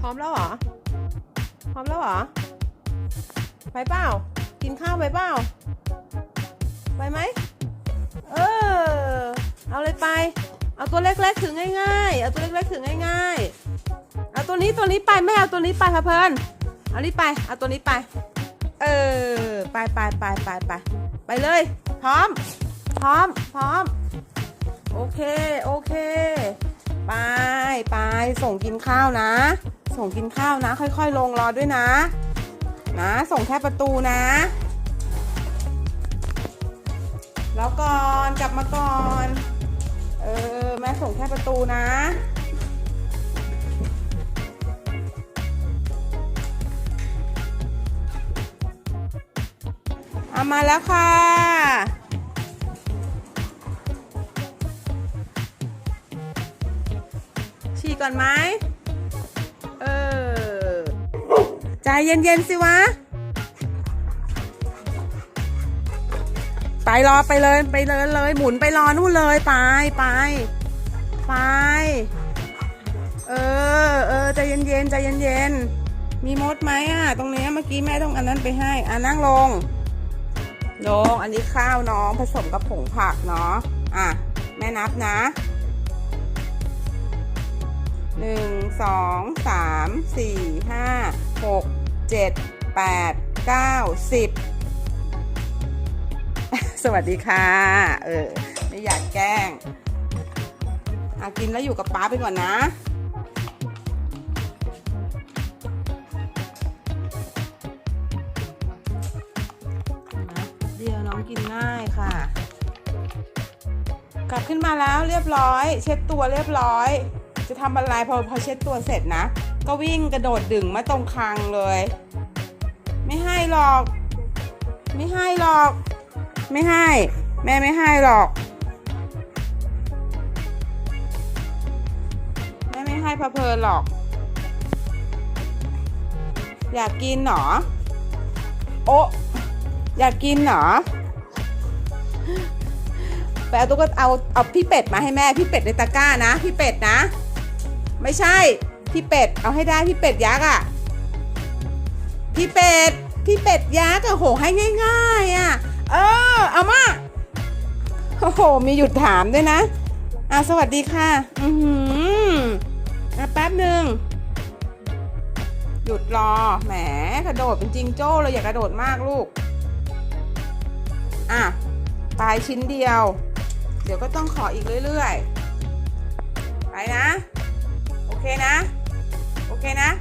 พร้อมแล้วเหรอ พร้อมแล้วเหรอ ไปเปล่า กินข้าวไปเปล่า ไปไหม เออ เอาเลยไป เอาตัวเล็กๆถือง่ายๆ เอาตัวเล็กๆถือง่ายๆ เอาตัวนี้ตัวนี้ไปไม่เอาตัวนี้ไปค่ะเพลินเอานี้ไป เอาตัวนี้ไป เออ ไปไปไปไปไปไปเลย พร้อม พร้อม พร้อม โอเค โอเค ไปไปส่งกินข้าวนะ ส่งกินข้าวนะ ค่อยๆ ลงรอด้วยนะ นะ ส่งแค่ประตูนะ แล้วก่อนกลับมาก่อน เออแม่ส่งแค่ประตูนะเอามาแล้วค่ะ ฉี่ก่อนไหม เออ ใจเย็นๆสิวะ ไปรอไปเลยไปเลยเลย หมุนไปรอนู่นเลยไปไปไป เออเออใจเย็นๆใจเย็นๆมีมดไหมอะ ตรงเนี้ยเมื่อกี้แม่ต้องอันนั้นไปให้ อะนั่งลงลงอันนี้ข้าวน้องผสมกับผงผักเนาะอะแม่นับนะ หนึ่งสองสามสี่ห้าหกเจ็ดแปดเก้าสิบสวัสดีค่ะ เออ ไม่อยากแกล้งอะกินแล้วอยู่กับป๊าไปก่อนนะเดี๋ยวน้องกินง่ายค่ะ กลับขึ้นมาแล้วเรียบร้อย เช็ดตัวเรียบร้อย จะทำอะไรพอพอเช็ดตัวเสร็จนะ ก็วิ่งกระโดดดึงมาตรงคางเลย ไม่ให้หรอก ไม่ให้หรอก ไม่ให้ แม่ไม่ให้หรอก แม่ไม่ให้พะเพลินหรอก อยากกินหรอ โออยากกินหรอไปเอาตุ๊กตาเอาเอาพี่เป็ดมาให้แม่พี่เป็ดในตะกร้านะ พี่เป็ดนะ ไม่ใช่ พี่เป็ด เอาให้ได้พี่เป็ดยักษ์อะ พี่เป็ด พี่เป็ดยักษ์อะโหให้ง่ายๆอะ เออ เอามา โอ้โห มีหยุดถามด้วยนะ อะ สวัสดีค่ะ อือหืออะแป๊บหนึ่งหยุดรอ แหม กระโดดเป็นจริงโจ้เลยอย่ากระโดดมากลูก อะปลายชิ้นเดียว เดี๋ยวก็ต้องขออีกเรื่อยๆ ไปนะ เคนะ